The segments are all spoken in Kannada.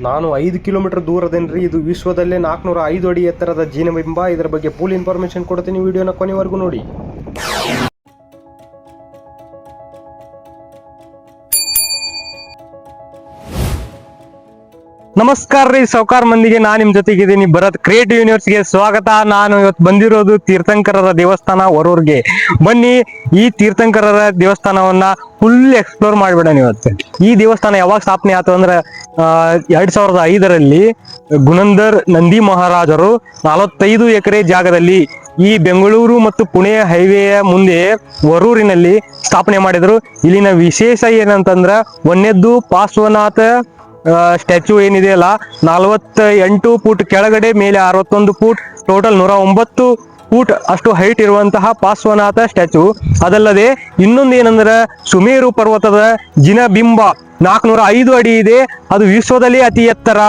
ನಾನು ಐದು ಕಿಲೋಮೀಟರ್ ದೂರದೇನ್ರಿ, ಇದು ವಿಶ್ವದಲ್ಲೇ ನಾಲ್ಕುನೂರ ಐದು ಅಡಿ ಎತ್ತರದ ಜೀನಬಿಂಬ. ಇದರ ಬಗ್ಗೆ ಫುಲ್ ಇನ್ಫಾರ್ಮೇಶನ್ ಕೊಡ್ತೀನಿ, ವಿಡಿಯೋನ ಕೊನೆವರೆಗೂ ನೋಡಿ. ನಮಸ್ಕಾರ ರೀ ಸೌಕಾರ್ ಮಂದಿಗೆ, ನಾನು ನಿಮ್ ಜೊತೆಗಿದ್ದೀನಿ ಭರತ್ ಕ್ರಿಯೇಟಿವ್ ಯೂನಿವರ್ಸ್ಗೆ ಸ್ವಾಗತ. ನಾನು ಇವತ್ತು ಬಂದಿರೋದು ತೀರ್ಥಂಕರರ ದೇವಸ್ಥಾನ ಹೊರೂರ್ಗೆ ಬನ್ನಿ, ಈ ತೀರ್ಥಂಕರರ ದೇವಸ್ಥಾನವನ್ನ ಫುಲ್ ಎಕ್ಸ್ಪ್ಲೋರ್ ಮಾಡ್ಬೇಡ ಇವತ್ತು. ಈ ದೇವಸ್ಥಾನ ಯಾವಾಗ ಸ್ಥಾಪನೆ ಆಯ್ತು ಅಂದ್ರೆ ಎರಡ್ ಸಾವಿರದ ಐದರಲ್ಲಿ ಗುಣಂದರ್ ನಂದಿ ಮಹಾರಾಜರು ನಲವತ್ತೈದು ಎಕರೆ ಜಾಗದಲ್ಲಿ ಈ ಬೆಂಗಳೂರು ಮತ್ತು ಪುಣೆ ಹೈವೇಯ ಮುಂದೆ ವರೂರಿನಲ್ಲಿ ಸ್ಥಾಪನೆ ಮಾಡಿದ್ರು. ಇಲ್ಲಿನ ವಿಶೇಷ ಏನಂತಂದ್ರ, ಒಂದನೇದ್ದು ಪಾರ್ಶ್ವನಾಥ ಸ್ಟ್ಯಾಚ್ಯೂ ಏನಿದೆ ಅಲ್ಲ ನಲವತ್ತ ಎಂಟು ಫೂಟ್ ಕೆಳಗಡೆ, ಮೇಲೆ ಅರವತ್ತೊಂದು ಫೂಟ್ ಟೋಟಲ್ ನೂರ ಒಂಬತ್ತು ಫೂಟ್ ಅಷ್ಟು ಹೈಟ್ ಇರುವಂತಹ ಪಾರ್ಶ್ವನಾಥ ಸ್ಟ್ಯಾಚು ಅದಲ್ಲದೆ ಇನ್ನೊಂದು ಏನಂದ್ರೆ, ಸುಮೇರು ಪರ್ವತದ ಜಿನಬಿಂಬ ನಾಲ್ಕುನೂರ ಐದು ಅಡಿ ಇದೆ. ಅದು ವಿಶ್ವದಲ್ಲಿ ಅತಿ ಎತ್ತರ,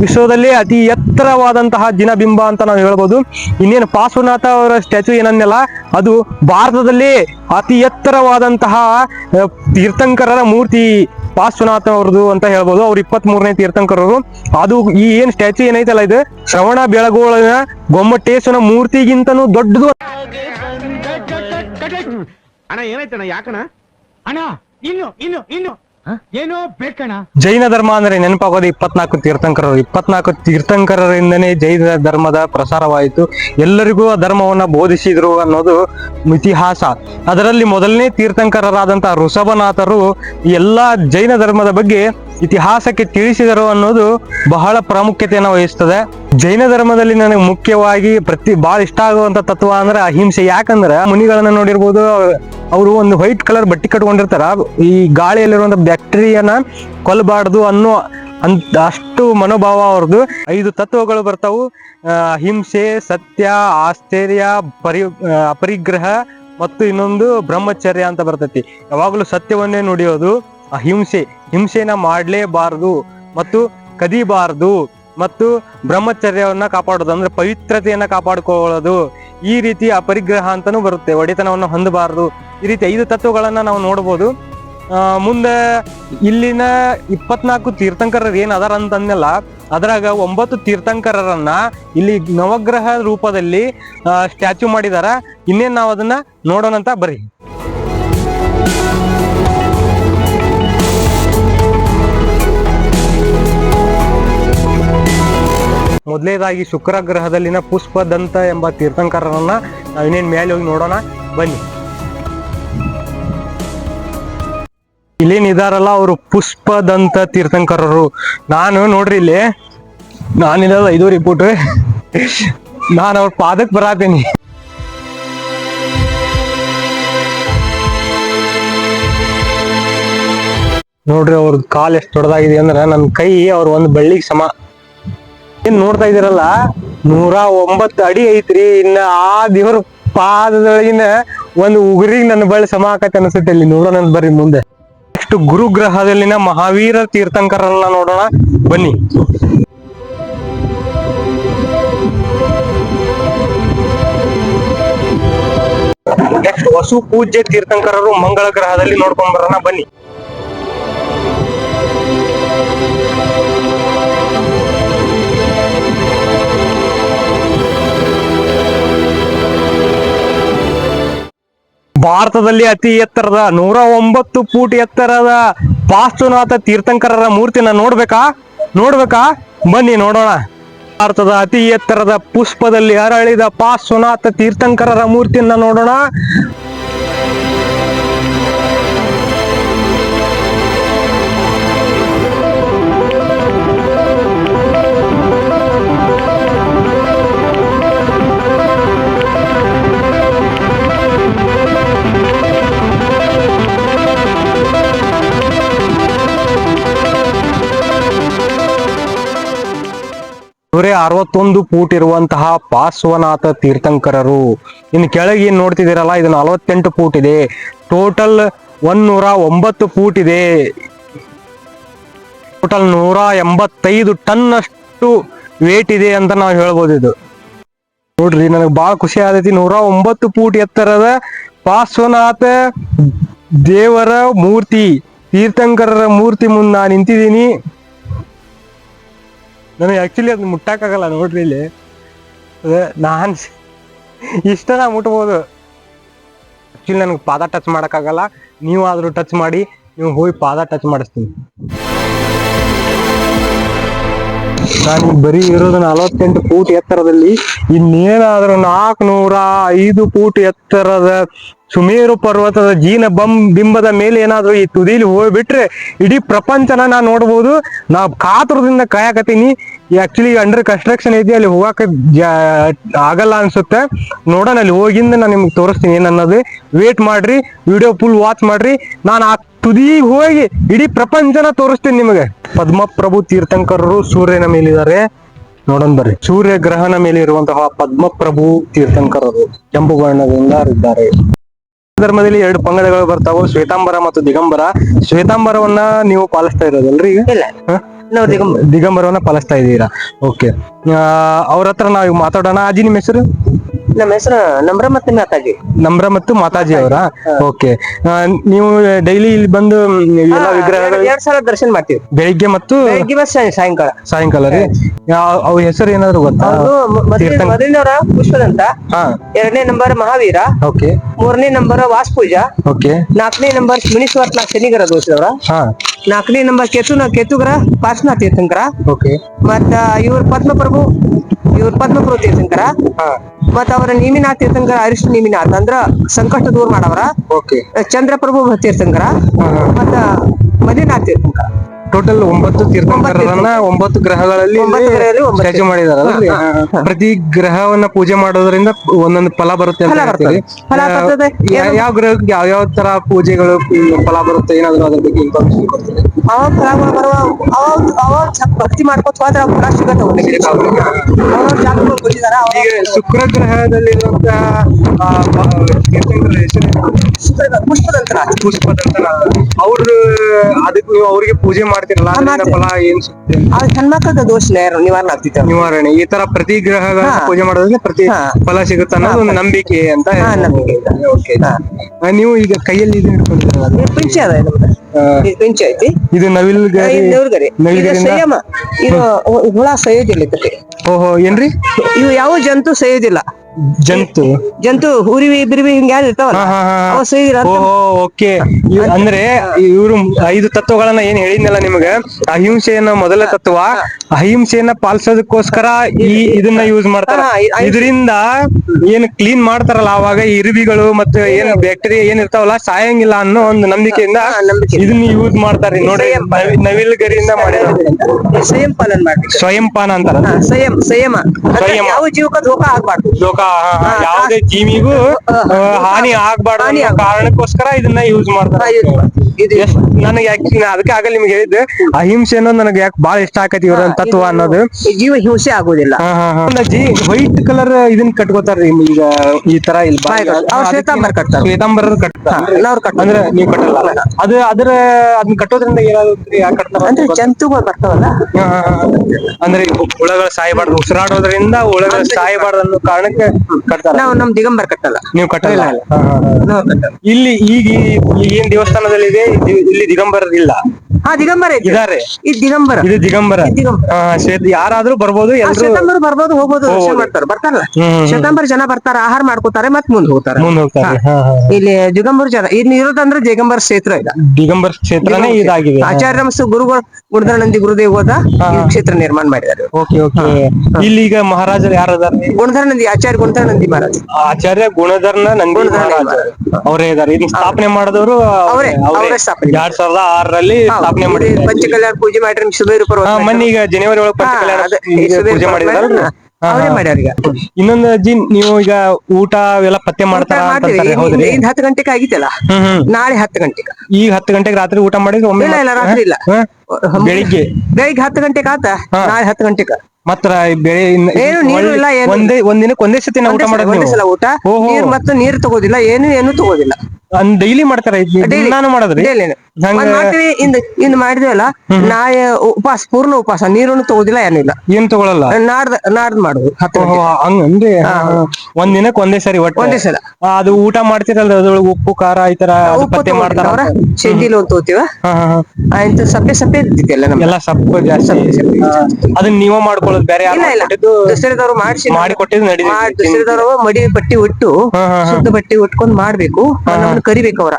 ವಿಶ್ವದಲ್ಲಿ ಅತಿ ಎತ್ತರವಾದಂತಹ ಜಿನಬಿಂಬ ಅಂತ ನಾವು ಹೇಳ್ಬೋದು. ಇನ್ನೇನು ಪಾರ್ಶ್ವನಾಥ ಅವರ ಸ್ಟ್ಯಾಚು ಏನನ್ನಲ್ಲ ಅದು ಭಾರತದಲ್ಲಿ ಅತಿ ಎತ್ತರವಾದಂತಹ ತೀರ್ಥಂಕರರ ಮೂರ್ತಿ. ಪಾರ್ಶ್ವನಾಥ ಅವ್ರದ್ದು ಅಂತ ಹೇಳ್ಬೋದು. ಅವ್ರು ಇಪ್ಪತ್ತ್ ಮೂರನೇ ತೀರ್ಥಂಕರರು ಅದು ಈ ಏನ್ ಸ್ಟ್ಯಾಚು ಏನೈತಲ್ಲ ಇದು? ಶ್ರವಣ ಬೆಳಗೋಳನ ಗೊಮ್ಮಟೇಶ್ವರ ಮೂರ್ತಿಗಿಂತನೂ ದೊಡ್ಡದು. ಅಣ್ಣ ಏನಾಯ್ತಣ್ಣ ಯಾಕಣ್ಣ? ಅಣ್ಣ, ಇನ್ನು ಇನ್ನು ಇನ್ನು. ಜೈನ ಧರ್ಮ ಅಂದ್ರೆ ನೆನಪಾಗೋದು ಇಪ್ಪತ್ನಾಲ್ಕು ತೀರ್ಥಂಕರರು. ಇಪ್ಪತ್ನಾಲ್ಕು ತೀರ್ಥಂಕರರಿಂದನೇ ಜೈನ ಧರ್ಮದ ಪ್ರಸಾರವಾಯಿತು. ಎಲ್ಲರಿಗೂ ಆ ಧರ್ಮವನ್ನ ಬೋಧಿಸಿದ್ರು ಅನ್ನೋದು ಇತಿಹಾಸ. ಅದರಲ್ಲಿ ಮೊದಲನೇ ತೀರ್ಥಂಕರರಾದಂತಹ ಋಷಭನಾಥರು ಎಲ್ಲಾ ಜೈನ ಧರ್ಮದ ಬಗ್ಗೆ ಇತಿಹಾಸಕ್ಕೆ ತಿಳಿಸಿದರು ಅನ್ನೋದು ಬಹಳ ಪ್ರಾಮುಖ್ಯತೆಯನ್ನು ವಹಿಸ್ತದೆ. ಜೈನ ಧರ್ಮದಲ್ಲಿ ನನಗೆ ಮುಖ್ಯವಾಗಿ ಪ್ರತಿ ಬಹಳ ಇಷ್ಟ ಆಗುವಂತ ತತ್ವ ಅಂದ್ರೆ ಅಹಿಂಸೆ. ಯಾಕಂದ್ರೆ ಮುನಿಗಳನ್ನ ನೋಡಿರ್ಬೋದು ಅವರು ಒಂದು ವೈಟ್ ಕಲರ್ ಬಟ್ಟೆ ಕಟ್ಕೊಂಡಿರ್ತಾರ. ಈ ಗಾಳಿಯಲ್ಲಿರುವಂತ ಬ್ಯಾಕ್ಟೀರಿಯಾನ ಕೊಲ್ಲಬಾರ್ದು ಅನ್ನೋ ಅಂತ ಅಷ್ಟು ಮನೋಭಾವ ಅವ್ರದ್ದು. ಐದು ತತ್ವಗಳು ಬರ್ತಾವು. ಅಹಿಂಸೆ ಸತ್ಯ ಆಶ್ಚರ್ಯ ಪರಿ ಆ, ಅಪರಿಗ್ರಹ ಮತ್ತು ಇನ್ನೊಂದು ಬ್ರಹ್ಮಚರ್ಯ ಅಂತ ಬರ್ತೈತಿ. ಯಾವಾಗಲೂ ಸತ್ಯವನ್ನೇ ನುಡಿಯೋದು. ಅಹಿಂಸೆ, ಹಿಂಸೆನ ಮಾಡಲೇಬಾರದು ಮತ್ತು ಕದಿಬಾರದು ಮತ್ತು ಬ್ರಹ್ಮಚರ್ಯವನ್ನ ಕಾಪಾಡೋದು ಅಂದ್ರೆ ಪವಿತ್ರತೆಯನ್ನ ಕಾಪಾಡ್ಕೊಳ್ಳೋದು. ಈ ರೀತಿ ಅಪರಿಗ್ರಹ ಅಂತಾನೂ ಬರುತ್ತೆ, ಒಡೆತನವನ್ನು ಹೊಂದಬಾರದು. ಈ ರೀತಿ ಐದು ತತ್ವಗಳನ್ನ ನಾವು ನೋಡ್ಬೋದು. ಮುಂದೆ ಇಲ್ಲಿನ ಇಪ್ಪತ್ನಾಲ್ಕು ತೀರ್ಥಂಕರರು ಏನು ಅದಾರ ಅಂತಂದೆಲ್ಲ ಅದ್ರಾಗ ಒಂಬತ್ತು ತೀರ್ಥಂಕರರನ್ನ ಇಲ್ಲಿ ನವಗ್ರಹ ರೂಪದಲ್ಲಿ ಸ್ಟ್ಯಾಚ್ಯೂ ಮಾಡಿದಾರ. ಇನ್ನೇನು ನಾವು ಅದನ್ನ ನೋಡೋಣ ಅಂತ ಬರ್ರಿ ಮೊದಲನೇದಾಗಿ ಶುಕ್ರ ಗ್ರಹದಲ್ಲಿನ ಪುಷ್ಪದಂತ ಎಂಬ ತೀರ್ಥಂಕರರನ್ನ ನಾವಿನ್ನೇನು ಮೇಲೆ ಹೋಗಿ ನೋಡೋಣ. ಬನ್ನಿ. ಇಲ್ಲೇನಿದಾರಲ್ಲ ಅವರು ಪುಷ್ಪದಂತ ತೀರ್ಥಂಕರರು. ನಾನು ನೋಡ್ರಿ ಇಲ್ಲಿ ನಾನಿಲ್ಲ ಐದು ರಿಪೋರ್ಟ್ ನಾನು ಅವ್ರ ಪಾದಕ್ ಬರಾತೀನಿ. ನೋಡ್ರಿ ಅವ್ರ ಕಾಲ್ ಎಷ್ಟು ದೊಡ್ಡದಾಗಿದೆ ಅಂದ್ರೆ ನನ್ನ ಕೈ ಅವ್ರ ಒಂದು ಬಳ್ಳಿಗೆ ಸಮ ಏನ್ ನೋಡ್ತಾ ಇದೀರಲ್ಲ ನೂರ ಒಂಬತ್ತು ಅಡಿ ಐತ್ರಿ. ಇನ್ನ ಆ ದೇವ್ರ ಪಾದದೊಳಗಿನ ಒಂದು ಉಗುರಿಗೆ ನನ್ನ ಬಳ್ಳಿ ಸಮ ಆಕತ್ತೆ ಅನ್ಸುತ್ತೆ ಇಲ್ಲಿ. ನೋಡೋಣ ಬರ್ರಿ ಮುಂದೆ. ನೆಕ್ಸ್ಟ್ ಗುರುಗ್ರಹದಲ್ಲಿನ ಮಹಾವೀರ ತೀರ್ಥಂಕರನ್ನ ನೋಡೋಣ. ಬನ್ನಿ. ನೆಕ್ಸ್ಟ್ ವಸು ಪೂಜ್ಯ ತೀರ್ಥಂಕರರು ಮಂಗಳ ಗ್ರಹದಲ್ಲಿ ನೋಡ್ಕೊಂಡ್ ಬರೋಣ. ಬನ್ನಿ. ಭಾರತದಲ್ಲಿ ಅತಿ ಎತ್ತರದ ನೂರ ಒಂಬತ್ತು ಫೂಟ್ ಎತ್ತರದ ಪಾಶ್ಚುನಾಥ ತೀರ್ಥಂಕರರ ಮೂರ್ತಿನ ನೋಡ್ಬೇಕಾ? ನೋಡ್ಬೇಕಾ? ಬನ್ನಿ ನೋಡೋಣ. ಭಾರತದ ಅತಿ ಎತ್ತರದ ಪುಷ್ಪದಲ್ಲಿ ಅರಳಿದ ಪಾಶ್ವನಾಥ ತೀರ್ಥಂಕರರ ಮೂರ್ತಿಯನ್ನ ನೋಡೋಣ. ಅರವತ್ತೊಂದು ಫೂಟ್ ಇರುವಂತಹ ಪಾರ್ಶ್ವನಾಥ ತೀರ್ಥಂಕರರು ಇನ್ನು ಕೆಳಗೆ ಏನ್ ನೋಡ್ತಿದ್ದೀರಲ್ಲ ಇದು ನಲವತ್ತೆಂಟು ಫೂಟ್ ಇದೆ ಟೋಟಲ್ ಒಂದೂರ ಒಂಬತ್ತು ಫೂಟ್ ಇದೆ ಟೋಟಲ್ ನೂರ ಎಂಬತ್ತೈದು ಟನ್ ಅಷ್ಟು ವೇಟ್ ಇದೆ ಅಂತ ನಾವು ಹೇಳ್ಬೋದು ಇದು ನೋಡ್ರಿ ನನಗೆ ಬಹಳ ಖುಷಿ ಆದೈತಿ ನೂರ ಒಂಬತ್ತು ಫೂಟ್ ಎತ್ತರದ ಪಾರ್ಶ್ವನಾಥ ದೇವರ ಮೂರ್ತಿ ತೀರ್ಥಂಕರರ ಮೂರ್ತಿ ಮುಂದೆ ನಾನು ನಿಂತಿದ್ದೀನಿ ನನಗೆ ಆ್ಯಕ್ಚುಲಿ ಅದು ಮುಟ್ಟಕ್ಕಾಗಲ್ಲ ನೋಡ್ರಿ ಇಲ್ಲಿ. ನಾನು ನಾನ್ ಇಷ್ಟ ನಾ ಮುಟ್ಬೋದು. ಆ್ಯಕ್ಚುಲಿ ನನಗೆ ಪಾದ ಟಚ್ ಮಾಡೋಕ್ಕಾಗಲ್ಲ. ನೀವು ಆದರೂ ಟಚ್ ಮಾಡಿ, ನೀವು ಹೋಗಿ ಪಾದ ಟಚ್ ಮಾಡಿಸ್ತೀನಿ. ನಾನು ಬರೀ ಇರೋದು ನಲವತ್ತೆಂಟು ಫೂಟ್ ಎತ್ತರದಲ್ಲಿ, ಇನ್ನೇನಾದ್ರೂ ನಾಲ್ಕುನೂರ ಐದು ಫೂಟ್ ಎತ್ತರದ ಸುಮೇರು ಪರ್ವತದ ಜೀನ ಬಂ ಬಿಂಬದ ಮೇಲೆ ಏನಾದ್ರೂ ಈ ತುದಿಲಿ ಹೋಗ್ಬಿಟ್ರೆ ಇಡೀ ಪ್ರಪಂಚನ ನಾ ನೋಡ್ಬೋದು. ನಾ ಕಾತುರದಿಂದ ಕಾಯಕತ್ತೀನಿ. ಆಕ್ಚುಲಿ ಅಂಡರ್ ಕನ್ಸ್ಟ್ರಕ್ಷನ್ ಇದೆ, ಅಲ್ಲಿ ಹೋಗಕ್ಕೆ ಜ- ಆಗಲ್ಲ ಅನ್ಸುತ್ತೆ. ನೋಡೋಣ, ಅಲ್ಲಿ ಹೋಗಿಂದ ನಾನು ನಿಮ್ಗೆ ತೋರಿಸ್ತೀನಿ ಏನನ್ನೋದು. ವೇಟ್ ಮಾಡ್ರಿ ವಿಡಿಯೋ ಫುಲ್ ವಾಚ್ ಮಾಡ್ರಿ. ನಾನು ಆ ತುದಿಗೆ ಹೋಗಿ ಇಡೀ ಪ್ರಪಂಚನ ತೋರಿಸ್ತೀನಿ ನಿಮಗೆ. ಪದ್ಮಪ್ರಭು ತೀರ್ಥಂಕರರು ಸೂರ್ಯನ ಮೇಲಿದ್ದಾರೆ. ನೋಡೋಣ ಬರ್ರಿ. ಸೂರ್ಯ ಗ್ರಹಣ ಮೇಲೆ ಇರುವಂತಹ ಪದ್ಮಪ್ರಭು ತೀರ್ಥಂಕರರು ಕೆಂಪು ಬಣ್ಣದಿಂದ ಇದ್ದಾರೆ ಧರ್ಮದಲ್ಲಿ ಎರಡು ಪಂಗಡಗಳು ಬರ್ತಾವ ಶ್ವೇತಾಂಬರ ಮತ್ತು ದಿಗಂಬರ. ಶ್ವೇತಾಂಬರವನ್ನ ನೀವು ಪಾಲಿಸ್ತಾ ಇರೋದಲ್ರಿ ಈಗ? ಇಲ್ಲ. ಹ? ನಾವು ದಿಗಂಬರ. ದಿಗಂಬರವನ್ನ ಪಾಲಿಸ್ತಾ ಇದ್ದೀರಾ. ಓಕೆ ಅವ್ರ ಹತ್ರ ನಾವು ಮಾತಾಡೋಣ. ಅಜ್ಜಿ ನಿಮ್ಮ ಹೆಸರು? ನಮ್ಮ ಹೆಸರು ನಮ್ರ ಮತ್ತೆ ಮಾತಾಜಿ. ನಮ್ರ ಮತ್ತು ಮಾತಾಜಿ ಅವರ? ಓಕೆ. ನೀವು ಡೈಲಿ ಇಲ್ಲಿ ಬಂದು ಎಲ್ಲ ವಿಗ್ರಹಗಳು ಎರಡ್ ಸಲ ದರ್ಶನ ಮಾಡ್ತೀವಿ. ಬೆಳಿಗ್ಗೆ ಮತ್ತು ಬೆಳಿಗ್ಗೆ ಮತ್ತು ಸಾಯ- ಸಾಯಂಕಾಲ. ಸಾಯಂಕಾಲ ರೀ? ಯಾವ- ಅವ್ ಹೆಸರು ಏನಾದ್ರು ಗೊತ್ತಾ? ಅವ್ರು ಮ- ಮೊದಲನೇ- ತೀರ್ಥಂಕ- ಮೊದಲನೇವ್ರ ಪುಷ್ಪದಂತ. ಹಾ. ಎರಡನೇ ನಂಬರ್ ಮಹಾವೀರ. ಓಕೆ. ಮೂರನೇ ನಂಬರ್ ವಾಸ್ಪೂಜಾ. ಓಕೆ. ನಾಲ್ಕನೇ ನಂಬರ್ ಮುನೀಶ್ವರ್ ನಾಥ್ ಶನಿಗರ ದೋಷದವ್ರ. ಹಾ. ನಾಲ್ಕನೇ ನಂಬರ್ ಕೇತುನ ಕೇತುಗರ ಪಾರ್ಶ್ವನಾಥ್ ತೀರ್ಥಂಕರ. ಓಕೆ. ಮತ್ತ ಇವ್ರ ಪದ್ಮಪ್ರಭು ಇವ್ರ ಪದ್ಮಪುರ ತೀರ್ಥಂಕರ. ಮತ್ತ ಅವರ ನೇಮಿನಾಥ್ ತೀರ್ಥಂಕರ ಅರಿಷ್ಟ ನೇಮಿನಾಥ್ ಅಂದ್ರ ಸಂಕಷ್ಟ ದೂರ ಮಾಡವರ. ಚಂದ್ರಪ್ರಭು ತೀರ್ಥಂಕರ. ಮತ್ತ ಮದಿನಾಥ ತೀರ್ಥಂಕರ. ಟೋಟಲ್ ಒಂಬತ್ತು ತೀರ್ಥಂಕರರನ್ನ ಒಂಬತ್ತು ಗ್ರಹಗಳಲ್ಲಿ ಸ್ಟ್ಯಾಚು ಮಾಡಿದಾರಲ್ರಿ ಪ್ರತಿ ಗ್ರಹವನ್ನ ಪೂಜೆ ಮಾಡೋದ್ರಿಂದ ಒಂದೊಂದು ಫಲ ಬರುತ್ತೆ ಅಂತ. ಹೇಳ್ತೀರಿ. ಯಾವ ಗ್ರಹಕ್ಕೆ ಯಾವ ಯಾವ ತರ ಪೂಜೆಗಳು ಫಲ ಬರುತ್ತೆ? ಏನಾದ್ರು ಅದ್ರ ಬಗ್ಗೆ ಇನ್ಫಾರ್ಮೇಶನ್ ಕೊಡ್ತೀರಿ ಅವಾಗ ಫಲಗಳು ಬರುವ ಅವ ಅವ ಸ್ವಲ್ಪ ಭಕ್ತಿ ಮಾಡ್ಕೊತ ಹೋದ್ರೆ ಫಲ ಸಿಗತ್ತೆ ಈಗ ಶುಕ್ರ ಗ್ರಹದಲ್ಲಿರುವಂತಹ ತೀರ್ಥಂಕರ ಹೆಸರು ಪುಷ್ಪದಂತರ ಪುಷ್ಪದಂತರ ಅವ್ರು ಅದಕ್ಕೆ ನೀವು ಅವ್ರಿಗೆ ಪೂಜೆ ಮಾಡ್ತಿರಲ್ಲ ಅದರಿಂದ ಫಲ ಏನ್ ಸಿಗುತ್ತೆ ಅವ್ರ ಹೆಣ್ಮಕ್ಳದ ದೋಷ ನೇರ ನಿವಾರಣೆ ಆಗ್ತಿತ್ತು ನಿವಾರಣೆ. ಈ ತರ ಪ್ರತಿ ಗ್ರಹಗಳ ಹಾ. ಪೂಜೆ ಮಾಡೋದ್ರಿಂದ ಪ್ರತಿ ಹಾ. ಫಲ ಸಿಗುತ್ತೆ ಅನ್ನೋದು ಒಂದು ನಂಬಿಕೆ ಅಂತ ಹಾ ನಂಬಿಕೆ ಇದೆ. ನೀವು ಈಗ ಕೈಯಲ್ಲಿ ಇದು ಹಿಡ್ಕೊಂಡಿದ್ದೀರಲ್ಲ ಅದು? ಇದು ಪಿಂಚೆ ಅದ ನಮ್ದು. ಆ, ಇದು ಪಿಂಚೆ ಐತಿ. ಇದು ನವಿಲ್ ಗರಿ ಇದು ದೇವ್ರಗರಿ ಇದು ನವಿಲ್ಗರಿಯಿಂದ ಸಂಯಮ. ಇದು ಹುಳ ಸಯೋದಿಲ್ಲ ಇದಕ್ಕೆ. ಓಹೋ ಏನ್ರಿ? ಇವು ಯಾವ ಜಂತು ಸಯೋದಿಲ್ಲ ಜಂತು. ಜಂತು ಹುರಿವಿ ಬಿರಿವಿ ಹಿಂಗ ಯಾರು ಇರ್ತಾವಲ್ಲ. ಅವ ಓಕೆ. ಅಂದ್ರೆ ಇವರು ಐದು ತತ್ವಗಳನ್ನ ಏನ್ ಹೇಳಿದ್ನಲ್ಲ ನಿಮಗೆ? ಅಹಿಂಸೆಯನ್ನ ಮೊದಲ ತತ್ವ ಅಹಿಂಸೆಯನ್ನ ಪಾಲಿಸೋದಕ್ಕೋಸ್ಕರ ಈ ಇದನ್ನ ಯೂಸ್ ಮಾಡ್ತಾರ. ಇದರಿಂದ ಏನ್ ಕ್ಲೀನ್ ಮಾಡ್ತಾರಲ್ಲ ಅವಾಗ ಇರುವಿಗಳು ಮತ್ತೆ ಏನ್ ಬ್ಯಾಕ್ಟೀರಿಯಾ ಏನ್ ಇರ್ತಾವಲ್ಲ ಸಾಯಂಗಿಲ್ಲ ಅನ್ನೋ ಒಂದು ನಂಬಿಕೆಯಿಂದ ನಂಬಿಕೆ. ಇದನ್ನ ಯೂಸ್ ಮಾಡ್ತಾರೆ ನೋಡಿ ನವಿಲ್ ನವಿ- ನವಿಲು ಗರಿಯಿಂದ ಮಾಡಿ ಸಂಯಮ ಪಾಲನೆ ಮಾಡ್ಬೇಕು. ಸ್ವಯಂ ಪಾನ ಅಂತಾರ. ಸ್ವಯಂ ಸ್ವಯಂ ಸಂಯಮ ಅಂದ್ರೆ ಸಂಯಮ. ಯಾವ ಜೀವಕ್ಕ ಧೋಕ ಆಗ್ಬಾರ್ದು. ಹಾ, ಯಾವುದೇ ಜೀವಿಗೂ ಹಾನಿ ಆಗ್ಬಾರ್ದು ಕಾರಣಕ್ಕೋಸ್ಕರ ಇದನ್ನ ಯೂಸ್ ಮಾಡ್ತಾರೆ. ನನಗೆ ಅದಕ್ಕೆ ಆಗಲ್ಲ ನಿಮ್ಗೆ ಹೇಳಿದ್ದೆ. ಅಹಿಂಸೆ ಅನ್ನೋದು ನನಗೆ ಯಾಕೆ ಬಹಳ ಇಷ್ಟ ಆಕತಿ ಇವ್ರ ತತ್ವ ಅನ್ನೋದು. ಜೀವ ಹಿಂಸೆ ಆಗೋದಿಲ್ಲ. ವೈಟ್ ಕಲರ್ ಇದನ್ನ ಕಟ್ಕೋತಾರ್ರಿ ಈಗ ಈ ತರ ಇಲ್ಲ ಶ್ವೇತಾಂಬರ್ ಕಟ್ತಾರೆ. ಶ್ವೇತಾಂಬರ್ ಕಟ್ತಾರೆ. ಅಂದ್ರೆ ನೀವು ಕಟ್ಟಲ್ಲ. ಅದು ಅದ್ರ ಅದನ್ನ ಕಟ್ಟೋದ್ರಿಂದ ಏನಾದ್ರು ಯಾಕೆ ಕಟ್ತಾರ ಅಂದ್ರೆ ಜಂತುಗಳು ಬರ್ತಾವಲ್ಲ. ಅಂದ್ರೆ ಹುಳಗಳು ಸಾಯಬಾರ್ದು. ಉಸಿರಾಡೋದ್ರಿಂದ ಹುಳಗಳು ಸಾಯಬಾರ್ದು ಅನ್ನೋ ಕಾರಣಕ್ಕೆ ಕಟ್ತಾರ ನಾವು ನಮ್ ದಿಗಂಬರ್ ಕಟ್ಟಲ್ಲ. ನೀವು ಕಟ್ಟಲ್ಲ? ಹಾ, ಹಾ, ಹಾ. ನಾವು ಕಟ್ಟಲ್ಲ. ಇಲ್ಲಿ ಈಗ ಈ- ಏನ್ ದೇವಸ್ಥಾನದಲ್ಲಿ ಇದೆ ಇಲ್ಲಿ ದಿಗಂಬರ ಇಲ್ಲ? ಹಾ ದಿಗಂಬರ ಐತಿ ಇದಾರೆ? ಇದು ದಿಗಂಬರ. ಇದು ದಿಗಂಬರ. ಇದು ದಿಗಂಬರ. ಹಾ, ಶ್ವೇತ ಯಾರಾದ್ರೂ ಬರ್ಬೋದು ಆ ಎಲ್ರು ಶ್ವೇತಾಂಬರ ಬರ್ಬೋದು ಹೋಗ್ಬೋದು ದರ್ಶನ ಮಾಡ್ತಾರ ಬರ್ತಾರಲ್ಲ? ಹ್ಮ್, ಹ್ಮ್. ಶ್ವೇತಾಂಬರ ಜನ ಬರ್ತಾರ ಆಹಾರ ಮಾಡ್ಕೋತಾರೆ ಮತ್ ಮುಂದ್ ಹೋಗ್ತಾರೆ. ಮುಂದ್ ಹೋಗ್ತಾರೆ. ಹಾ, ಹಾ. ಇಲ್ಲಿ ದಿಗಂಬರ ಜನ ಇಲ್ಲಿ ಇರೋದಂದ್ರೆ ದಿಗಂಬರ್ ಕ್ಷೇತ್ರ ಇಲ್ಲ ದಿಗಂಬರ ಕ್ಷೇತ್ರನೇ ಇದಾಗಿದೆ. ಆಚಾರ್ಯ ಗುರು ಗುರುಗಳು ಗುಣಧರಾನಂದಿ ಗುರುದೇವ್ ಹೋದ ಈ ಕ್ಷೇತ್ರ ನಿರ್ಮಾಣ ಮಾಡಿದ್ದಾರೆ. Okay okay. ಇಲ್ಲಿ ಈಗ ಮಹಾರಾಜರು ಯಾರದಾರ? ಗುಣಧರನಂದಿ ಆಚಾರ್ಯ ಗುಣಧರಾನಂದಿ ಮಹಾರಾಜ್. ಆಚಾರ್ಯ ಗುಣಧರ್ನ ನಂದಿ ಮಹಾರಾಜ. ಅವರೇ ಇದಾರೆ. ಇದನ್ನ ಸ್ಥಾಪನೆ ಮಾಡಿದವರು ಅವರೇ, ಅವರೇ. ಸ್ಥಾಪನೆ ಎರಡ್ ಸಾವಿರದ ಆರರಲ್ಲಿ ಸ್ಥಾಪನೆ ಮಾಡಿ ಪಂಚಕಲ್ಯಾಣ ಪೂಜೆ ಮಾಡ್ರಿ ಸುಬೇರು ಪರ್ವತ ಮನ್ನಿ ಈಗ ಜನವರಿ ಒಳಗೆ ಪಂಚಕಲ್ಯಾಣ ಪೂಜೆ ಮಾಡಿದ್ರು ಇನ್ನೊಂದು ಅಜ್ಜಿ ನೀವು ಈಗ ಊಟ ಅವೆಲ್ಲ ಪತ್ತೆ ಮಾಡ್ತಾರ ಹತ್ತು ಗಂಟೆಗೆ ಆಗಿತ್ತಲ್ಲ? ನಾಳೆ ಹತ್ತು ಗಂಟೆಗೆ. ಈಗ ಹತ್ತು ಗಂಟೆಗೆ ರಾತ್ರಿ ಊಟ ಮಾಡಿದ್ರೆ ಒಮ್ಮೆ ಇಲ್ಲ ರಾತ್ರಿ ಇಲ್ಲ? ಬೆಳಿಗ್ಗೆ. ಬೆಳಿಗ್ಗೆ ಹತ್ತು ಗಂಟೆಗೆ ಆತ? ನಾಳೆ ಹತ್ತು ಗಂಟೆಗೆ. ಮತ್ರ ಬೆಳೆ ಇನ್ನ- ಏನು ನೀರು ಇಲ್ಲ, ಏನು ಒಂದೇ ಒಂದಿನಕ್ಕೆ ಒಂದೇ ಸತಿ ನಾವು ಊಟ ಮಾಡೋದು ಸಲ ಊಟ. ಓಹೋ. ನೀರ್ ಮತ್ತು ನೀರ್ ತಗೋದಿಲ್ಲ ಏನು ಏನು ತಗೋದಿಲ್ಲ. ಡೈಲಿ ಮಾಡ್ತಾರ. ನಾನು ಮಾಡೋದ್ರಿ. ನೇ. ಮಾಡ್ತೀವಿ ಇಂದ ಇಂದ ಮಾಡಿದ್ವಲ್ಲ ನಾಳೆ ಉಪವಾಸ ಪೂರ್ಣ ಉಪವಾಸ ನೀರನ್ನು ತಗೋದಿಲ್ಲ ಏನಿಲ್ಲ ಏನ್ ತಗೊಳಲ್ಲ? ನಾಡ್ದ ನಾಡ್ದ ಮಾಡುದು ಹಂಗಂದ್ರೆ ಒಂದ್ ದಿನಕ್ಕೆ ಒಂದೇ ಸರಿ ಒಟ್ಟು? ಒಂದೇ ಸಲ. ಅದು ಊಟ ಮಾಡ್ತಿರಲ್ಲ ಅದ್ರೊಳಗೆ ಉಪ್ಪು ಖಾರ ಈ ತರ ಪತ್ತೆ ಮಾಡ್ತಾರ ಅವರ? ಒಂದು ತಗೋತೀವ. ಆಯ್ತು ಸಪ್ಪೆ ಸಪ್ಪೆ ಇರ್ತೈತಿ ನಮ್ಗೆಲ್ಲ ಸಪ್ಪೆ ಜಾಸ್ತಿ. ಅದನ್ನ ನೀವ ಮಾಡ್ಕೊಳ್ಳೋದು ಬೇರೆ ಇಲ್ಲ ಇಲ್ಲ. ದಸರಾದವ್ರು ಮಾಡಿಸಿ ಮಾಡಿ ಕೊಟ್ಟಿದ್ದು. ದಸರಾದವ್ರು ಮಡಿ ಬಟ್ಟಿ ಉಟ್ಟು ಸುತ್ತ ಬಟ್ಟಿ ಹಾ. ಶುದ್ಧ ಬಟ್ಟೆ ಉಟ್ಕೊಂಡ್ ಮಾಡ್ಬೇಕು. ಕರಿಬೇಕು ಅವ್ರ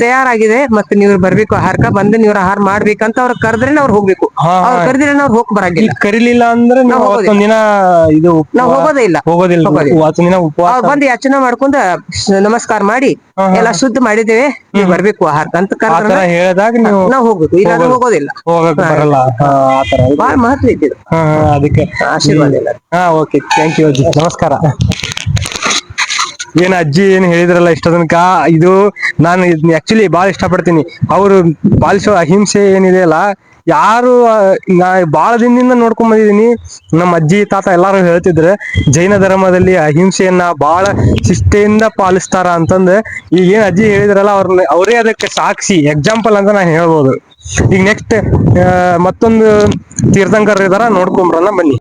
ತಯಾರಾಗಿದೆ ಮತ್ತೆ ನೀವ್ ಬರ್ಬೇಕು ಆಹಾರಕ್ಕ ಬಂದ್ ನೀವ್ರ ಆಹಾರ ಮಾಡ್ಬೇಕಂತ ಅವ್ರ ಕರೆದ್ರೆ ಅವ್ರು ಹೋಗ್ಬೇಕು. ಅವ್ರ ಕರ್ದ್ರೆ ಅವ್ರು ಹೋಗ್ ಬರಂಗಿಲ್ಲ. ಕರಿಲಿಲ್ಲ ಅಂದ್ರೆ ನೀವು ನಾವ್ ದಿನ ಇದು ನಾವ್ ಹೋಗೋದೇ ಇಲ್ಲ. ಹೋಗೋದಿಲ್ಲ ಬಂದ್ ಯಾಚನೆ ಮಾಡ್ಕೊಂಡ ನಮಸ್ಕಾರ ಮಾಡಿ ಎಲ್ಲಾ ಶುದ್ಧ ಮಾಡಿದ್ದೇವೆ ನೀವ್ ಬರ್ಬೇಕು ಆಹಾರಕ್ಕ ಅಂತ ಕರೆದ್ರೆ ಹೇಳಿದಾಗ ನೀವು ನಾವ್ ಹೋಗ್ಬೇಕು ಇಲ್ಲ ಹೋಗೋದು. ಹೋಗೋದಿಲ್ಲ. ಬರಲ್ಲ. ಬಹಳ ಮಹತ್ವ ಇದ್ದಿದ್ದು. ಅದಕ್ಕೆ. ಆಶೀರ್ವಾದ ಇಲ್ಲ. ಹಾ ಓಕೆ. ಥ್ಯಾಂಕ್ ಯು ನಮಸ್ಕಾರ. ಏನ್ ಅಜ್ಜಿ ಏನ್ ಹೇಳಿದ್ರಲ್ಲ ಇಷ್ಟ ತನಕ ಇದು ನಾನು ಆಕ್ಚುಲಿ ಬಾಳ ಇಷ್ಟಪಡ್ತೀನಿ. ಅವರು ಪಾಲಿಸೋ ಅಹಿಂಸೆ ಏನಿದೆ ಅಲ್ಲ, ಯಾರು ನಾ ಬಾಳ ದಿನದಿಂದ ನೋಡ್ಕೊಂಡ್ ಬಂದಿದೀನಿ ನಮ್ಮ ಅಜ್ಜಿ, ತಾತ ಎಲ್ಲಾರು ಹೇಳ್ತಿದ್ರೆ, ಜೈನ ಧರ್ಮದಲ್ಲಿ ಅಹಿಂಸೆಯನ್ನ ಬಹಳ ಶಿಷ್ಟೆಯಿಂದ ಪಾಲಿಸ್ತಾರ ಅಂತಂದ್ರೆ ಈಗ ಏನ್ ಅಜ್ಜಿ ಹೇಳಿದ್ರಲ್ಲ ಅವ್ರನ್ನ ಅವರೇ ಅದಕ್ಕೆ ಸಾಕ್ಷಿ ಎಕ್ಸಾಂಪಲ್ ಅಂತ ನಾನು ಹೇಳ್ಬೋದು. ಈಗ ನೆಕ್ಸ್ಟ್ ಮತ್ತೊಂದು ತೀರ್ಥಂಕರ್ ಇದಾರ ನೋಡ್ಕೊಂಬ್ರಲ್ಲ ಬನ್ನಿ.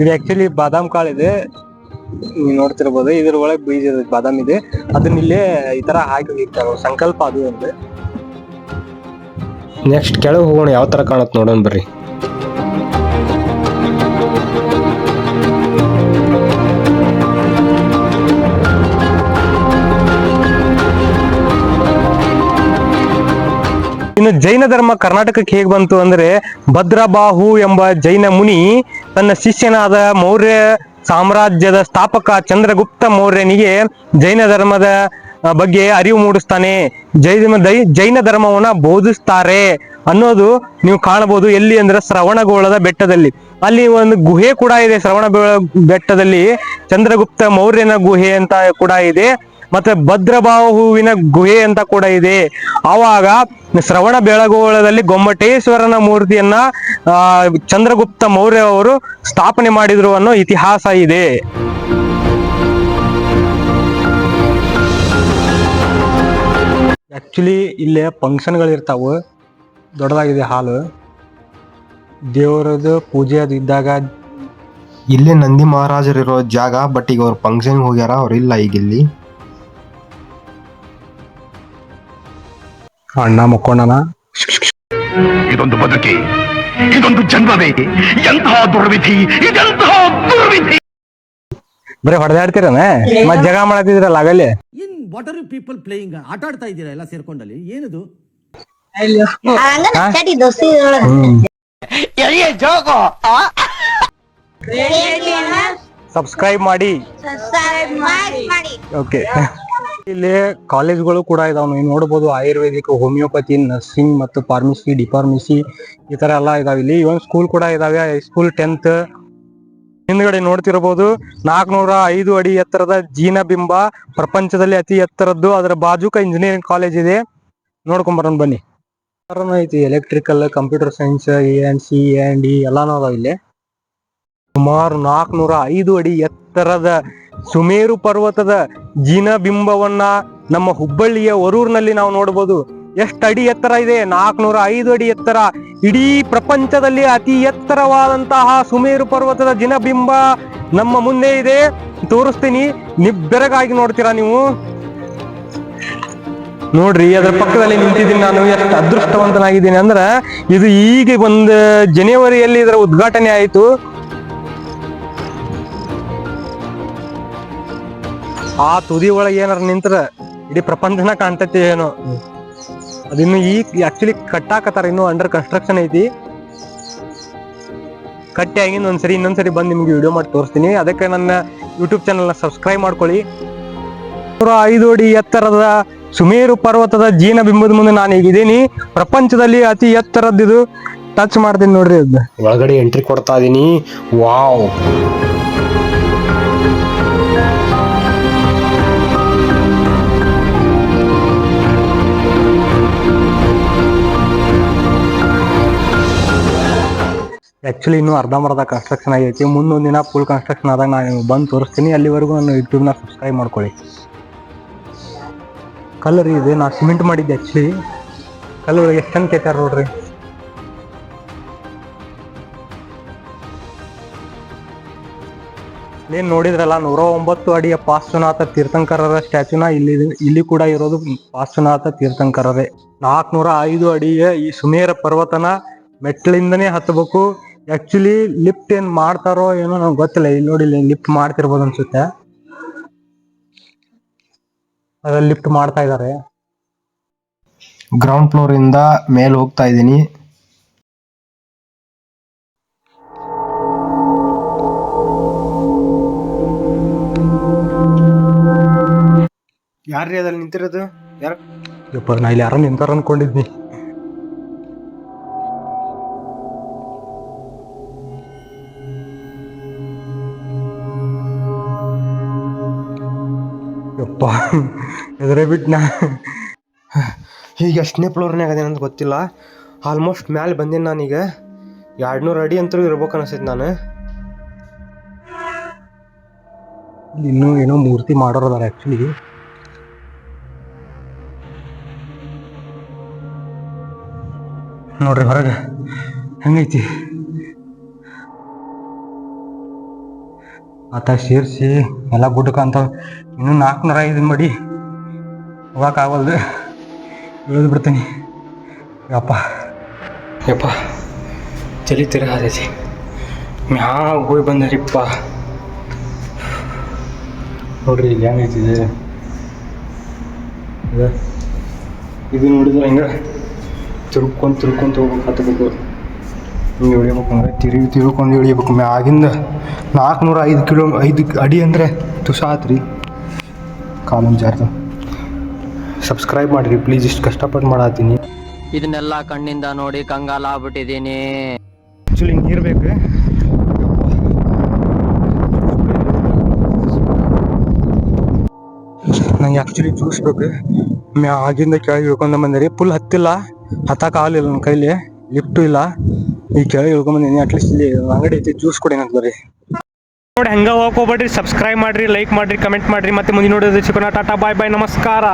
ಇದು ಆಕ್ಚುಲಿ ಬಾದಾಮ್ ಕಾಳು ಇದೆ. ನೀವು ನೋಡ್ತಿರ್ಬೋದು ಇದ್ರ ಒಳಗೆ ಬೀಜ ಇದೆ, ಬಾದಾಮ್ ಇದೆ. ಅದನ್ನ ಇಲ್ಲೇ ಈ ತರ ಹಾಕಿ ಹೋಗಿರ್ತಾರೆ ಸಂಕಲ್ಪ ಅದು ಅಂದ್ರೆ ನೆಕ್ಸ್ಟ್ ಕೆಳಗೆ ಹೋಗೋಣ ಯಾವ ತರ ಕಾಣತ್ ನೋಡೋಣ ಬರ್ರಿ. ಇನ್ನು ಜೈನ ಧರ್ಮ ಕರ್ನಾಟಕಕ್ಕೆ ಹೇಗೆ ಬಂತು ಅಂದ್ರೆ ಭದ್ರಬಾಹು ಎಂಬ ಜೈನ ಮುನಿ ತನ್ನ ಶಿಷ್ಯನಾದ ಮೌರ್ಯ ಸಾಮ್ರಾಜ್ಯದ ಸ್ಥಾಪಕ ಚಂದ್ರಗುಪ್ತ ಮೌರ್ಯನಿಗೆ ಜೈನ ಧರ್ಮದ ಬಗ್ಗೆ ಅರಿವು ಮೂಡಿಸ್ತಾನೆ. ಜೈನ ಜೈನ ಧರ್ಮವನ್ನ ಬೋಧಿಸ್ತಾರೆ ಅನ್ನೋದು ನೀವು ಕಾಣಬಹುದು. ಎಲ್ಲಿ ಅಂದ್ರೆ ಶ್ರವಣಗೋಳದ ಬೆಟ್ಟದಲ್ಲಿ. ಅಲ್ಲಿ ಒಂದು ಗುಹೆ ಕೂಡ ಇದೆ. ಶ್ರವಣ ಬೆಟ್ಟದಲ್ಲಿ ಚಂದ್ರಗುಪ್ತ ಮೌರ್ಯನ ಗುಹೆ ಅಂತ ಕೂಡ ಇದೆ. ಮತ್ತೆ ಭದ್ರಬಾಹುವಿನ ಗುಹೆ ಅಂತ ಕೂಡ ಇದೆ. ಆವಾಗ ಶ್ರವಣ ಬೆಳಗೋಳದಲ್ಲಿ ಗೊಮ್ಮಟೇಶ್ವರನ ಮೂರ್ತಿಯನ್ನ ಚಂದ್ರಗುಪ್ತ ಮೌರ್ಯ ಅವರು ಸ್ಥಾಪನೆ ಮಾಡಿದ್ರು ಅನ್ನೋ ಇತಿಹಾಸ ಇದೆ. ಆಕ್ಚುಲಿ ಇಲ್ಲೇ ಫಂಕ್ಷನ್ಗಳು ಇರ್ತಾವು ದೊಡ್ಡದಾಗಿದೆ ಹಾಲು. ದೇವರದು ಪೂಜೆ ಅದು ಇದ್ದಾಗ ಇಲ್ಲೇ ನಂದಿ ಮಹಾರಾಜರಿರೋ ಜಾಗ ಬಟ್ ಈಗ ಅವ್ರು ಫಂಕ್ಷನ್ ಹೋಗ್ಯಾರ ಅವ್ರು ಇಲ್ಲ ಈಗ ಇಲ್ಲಿ. ಅಣ್ಣ ಮಕ್ಕೊಂಡನ? ಇದೊಂದು ಬದುಕಿ ಇದೊಂದು ಜನ್ಮವೇ ಎಂತಹ ದುರ್ವಿಧಿ ಇದೆಂತಹ ದುರ್ವಿಧಿ? ಬರೀ ಹೊಡೆದಾಡ್ತೀರನ? ಮತ್ ಜಗ ಮಾಡತ್ತಿದ್ರಲ್ಲ ಆಗಲ್ಲಿ? In what are you people playing ಆಟ ಆಡ್ತಾ ಇದ್ದೀರಾ ಎಲ್ಲ ಸೇರ್ಕೊಂಡಲ್ಲಿ? ಏನದು? ಸಬ್ಸ್ಕ್ರೈಬ್ ಮಾಡಿ ಸಬ್ಸ್ಕ್ರೈಬ್ ಮಾಡಿ. ಮಾಡಿ. ಓಕೆ ಇಲ್ಲಿ ಕಾಲೇಜ್ಗಳು ಕೂಡ ಇದಾವೆ. ನೀವು ನೋಡಬಹುದು ಆಯುರ್ವೇದಿಕ್, ಹೋಮಿಯೋಪತಿ, ನರ್ಸಿಂಗ್ ಮತ್ತು ಫಾರ್ಮಸಿ, ಡಿಫಾರ್ಮಸಿ ಈ ತರ ಎಲ್ಲ ಇದಾವೆ. ಇಲ್ಲಿ ಇವನ್ ಸ್ಕೂಲ್ ಕೂಡ ಇದಾವೆ. ಸ್ಕೂಲ್ ಟೆಂತ್ ಹಿಂದ್ಗಡೆ ನೋಡ್ತಿರಬಹುದು ನಾಲ್ಕನೂರ ಐದು ಅಡಿ ಎತ್ತರದ ಜೀನಬಿಂಬ ಪ್ರಪಂಚದಲ್ಲಿ ಅತಿ ಎತ್ತರದ್ದು. ಅದರ ಬಾಜುಕ ಇಂಜಿನಿಯರಿಂಗ್ ಕಾಲೇಜ್ ಇದೆ. ನೋಡ್ಕೊಂಡ್ ಬರೋಣ ಬನ್ನಿ. ಐತಿ electrical computer science E and C E and D ಎಲ್ಲಾನು ಅದಾವ ಇಲ್ಲಿ. ಸುಮಾರು ನಾಲ್ಕನೂರ ಐದು ಅಡಿ ಎತ್ತರದ ಸುಮೇರು ಪರ್ವತದ ಜಿನಬಿಂಬವನ್ನ ನಮ್ಮ ಹುಬ್ಬಳ್ಳಿಯ ಒರೂರ್ನಲ್ಲಿ ನಾವು ನೋಡಬಹುದು ಎಷ್ಟು ಅಡಿ ಎತ್ತರ ಇದೆ? ನಾಲ್ಕನೂರ ಐದು ಅಡಿ ಎತ್ತರ. ಇಡೀ ಪ್ರಪಂಚದಲ್ಲಿ ಅತಿ ಎತ್ತರವಾದಂತಹ ಸುಮೇರು ಪರ್ವತದ ಜಿನಬಿಂಬ ನಮ್ಮ ಮುಂದೆ ಇದೆ. ತೋರಿಸ್ತೀನಿ. ನಿಬ್ಬೆರಗಾಗಿ ನೋಡ್ತೀರಾ ನೀವು? ನೋಡ್ರಿ, ಅದರ ಪಕ್ಕದಲ್ಲಿ ನಿಂತಿದ್ದೀನಿ ನಾನು. ಎಷ್ಟು ಅದೃಷ್ಟವಂತನಾಗಿದ್ದೀನಿ ಅಂದ್ರೆ, ಇದು ಈಗ ಒಂದು ಜನವರಿಯಲ್ಲಿ ಇದರ ಉದ್ಘಾಟನೆ ಆಯಿತು. ಆ ತುದಿ ಒಳಗೆ ಏನಾರ ನಿಂತ್ರ ಇಡೀ ಪ್ರಪಂಚನ ಕಾಣ್ತೈತಿ ಏನೋ. ಅದಿನ್ನು ಈ ಆಕ್ಚುಲಿ ಕಟ್ಟಾಕತ್ತಾರ, ಇನ್ನು ಅಂಡರ್ ಕನ್ಸ್ಟ್ರಕ್ಷನ್ ಐತಿ. ಕಟ್ಟಿ ಆಗಿಂದ ಒಂದ್ಸರಿ, ಇನ್ನೊಂದ್ಸರಿ ಬಂದು ನಿಮ್ಗೆ ವಿಡಿಯೋ ಮಾಡಿ ತೋರಿಸ್ತೀನಿ. ಅದಕ್ಕೆ ನನ್ನ ಯೂಟ್ಯೂಬ್ ಚಾನಲ್ನ ಸಬ್ಸ್ಕ್ರೈಬ್ ಮಾಡ್ಕೊಳ್ಳಿ. ನೂರ ಐದು ಅಡಿ ಎತ್ತರದ ಸುಮೇರು ಪರ್ವತದ ಜೀನ ಬಿಂಬದ ಮುಂದೆ ನಾನು ಈಗ ಇದೀನಿ ಪ್ರಪಂಚದಲ್ಲಿ ಅತಿ ಎತ್ತರದ್ದು ಟಚ್ ಮಾಡ್ತೀನಿ ನೋಡ್ರಿ ಒಳಗಡೆ ಎಂಟ್ರಿ ಕೊಡ್ತಾ ಇದೀನಿ. ವಾವ್ ಆಕ್ಚುಲಿ ಇನ್ನೂ ಅರ್ಧಂಬರ್ಧ ಕನ್ಸ್ಟ್ರಕ್ಷನ್ ಆಗೈತಿ. ಮುಂದೊಂದು ದಿನ ಫುಲ್ ಕನ್ಸ್ಟ್ರಕ್ಷನ್ ಆದಾಗ ನಾನು ಬಂದು ತೋರಿಸ್ತೀನಿ. ಅಲ್ಲಿವರೆಗೂ ನಾನು ಯೂಟ್ಯೂಬ್ನ ಸಬ್ಸ್ಕ್ರೈಬ್ ಮಾಡ್ಕೊಳ್ಳಿ. ಕಲರ್ ಇದೆ. ನಾ ಸಿಮೆಂಟ್ ಮಾಡಿದ್ದೆ ಆ್ಯಕ್ಚುಲಿ ಕಲ್ಲು ಎಷ್ಟು ಅಂತ ಕೇಳ್ತಾರೆ ನೋಡ್ರಿ. ಏನ್ ನೋಡಿದ್ರಲ್ಲ ನೂರ ಒಂಬತ್ತು ಅಡಿಯ ಪಾರ್ಶ್ವನಾಥ ತೀರ್ಥಂಕರರ ಸ್ಟ್ಯಾಚುನ ಇಲ್ಲಿ ಇಲ್ಲಿ ಕೂಡ ಇರೋದು ಪಾರ್ಶ್ವನಾಥ ತೀರ್ಥಂಕರರೇ. ನಾಲ್ಕುನೂರ ಐದು ಅಡಿಯ ಈ ಸುಮೇರ ಪರ್ವತನ ಮೆಟ್ಲಿಂದನೇ ಹತ್ತಬೇಕು. ಆಕ್ಚುಲಿ ಲಿಫ್ಟ್ ಏನ್ ಮಾಡ್ತಾರೋ ಏನೋ ನಂಗೆ ಗೊತ್ತಿಲ್ಲ. ಇಲ್ಲಿ ನೋಡಿ ಲಿಫ್ಟ್ ಮಾಡ್ತಿರ್ಬೋದು ಅನ್ಸುತ್ತೆ. ಅದ್ರಲ್ಲಿ ಲಿಫ್ಟ್ ಮಾಡ್ತಾ ಇದ್ದಾರೆ ಗ್ರೌಂಡ್ ಫ್ಲೋರ್ ಇಂದ ಮೇಲೆ ಹೋಗ್ತಾ ಇದ್ದೀನಿ. ಯಾರ್ರೀ ಅದ್ರಲ್ಲಿ ನಿಂತಿರೋದು? ಯಾರು ಯಪ್ಪ ನಾ ಇಲ್ಲಿ ಯಾರೋ ನಿಂತಾರ ಅನ್ಕೊಂಡಿದ್ನಿ. ಎದುರೇ ನಾ. ಈಗ ಎಷ್ಟನೇ ಫ್ಲೋರ್ನಾಗ ಅದೇನಂತ ಗೊತ್ತಿಲ್ಲ. ಆಲ್ಮೋಸ್ಟ್ ಮ್ಯಾಲೆ ಬಂದೀನಿ ನಾನೀಗ. ಎರಡ್ನೂರು ಅಡಿ ಅಂತೂ ಇರ್ಬೇಕು ಅನಿಸ್ತೈತೆ ನಾನು. ಇನ್ನೂ ಏನೋ ಮೂರ್ತಿ ಮಾಡೋರದಾರ ಆ್ಯಕ್ಚುಲಿ ನೋಡ್ರಿ ಹೊರಗೆ. ಹೆಂಗೈತಿ? ಆತ ಸೇರಿಸಿ ಎಲ್ಲ ಗುಡ್ಡಕ್ಕಂತ ಇನ್ನೂ ನಾಲ್ಕುನೂರ ಐದು ಮಡಿ ಹೋಗಕ್ಕಾಗಲ್ದು ಇಳಿದು ಬಿಡ್ತೀನಿ. ಅಪ್ಪ ಯಪ್ಪ ಚಲಿತೀರ ತಿರುಗಾದೈತಿ ಮ್ಯಾಗ ಹೋಗಿ ಬಂದರಿಪ್ಪ. ನೋಡ್ರಿ ಇಲ್ಲಿ ಹೆಂಗೈತಿದೆ ಇದು. ನೋಡಿದ್ರೆ ಹಿಂಗೆ? ತಿರ್ಕೊಂಡು ತಿರ್ಕೊಂತ ಹೋಗ್ಬೇಕು ಹತ್ತಬೇಕು ಹಿಂಗೆ ಇಳಿಬೇಕು ಅಂದ್ರೆ ತಿರುಗಿ ತಿರ್ಕೊಂಡು ಇಳಿಬೇಕು ಮ್ಯಾಗಿಂದ ನಾಲ್ಕುನೂರ ಐದು ಕಿಲೋ ಐದು ಅಡಿ ಅಂದರೆ ತುಸಾತ್ರಿ ಕಾಲೊಂದು ಜಾರ್ದು. ಸಬ್ಸ್ಕ್ರೈಬ್ ಮಾಡಿರಿ ಪ್ಲೀಸ್ ಇಷ್ಟು ಕಷ್ಟಪಟ್ಟು ಮಾಡತ್ತೀನಿ. ಇದನ್ನೆಲ್ಲ ಕಣ್ಣಿಂದ ನೋಡಿ ಕಂಗಾಲ ಆಗ್ಬಿಟ್ಟಿದ್ದೀನಿ. ಆ್ಯಕ್ಚುಲಿ ಹಿಂಗೆ ಇರಬೇಕು. ನಂಗೆ ಆ್ಯಕ್ಚುಲಿ ಚೂಸ್ಬೇಕು ಮ್ಯಾ ಆಗಿಂದ ಕೆಳಗೆ ಇಳ್ಕೊಂಡ ಬಂದಿರಿ. ಫುಲ್ ಹತ್ತಿಲ್ಲ. ಹತ್ತಕ್ಕೆ ಆಗಲಿಲ್ಲ ನನ್ನ ಕೈಲಿ. ಲಿಫ್ಟು ಇಲ್ಲ. ಈ ಕೆಳಗೆ ಇಳ್ಕೊಂಡ್ ಬಂದೀನಿ. ಅಟ್ಲೀಸ್ಟ್ ಇಲ್ಲಿ ಅಂಗಡಿ ಐತಿ ಜ್ಯೂಸ್ ಕೊಡಿ ಬರ್ರಿ ನೋಡಿ ಹಂಗ ಹೋಗ್ಕೋಬೇಡ್ರಿ ಸಬ್ಸ್ಕ್ರೈಬ್ ಮಾಡ್ರಿ ಲೈಕ್ ಮಾಡ್ರಿ ಕಮೆಂಟ್ ಮಾಡ್ರಿ, ಮತ್ತೆ ಮುಂದಿನ ನೋಡೋದು ಸಿಗೋಣ. ಟಾಟಾ ಬಾಯ್ ಬಾಯ್ ನಮಸ್ಕಾರ.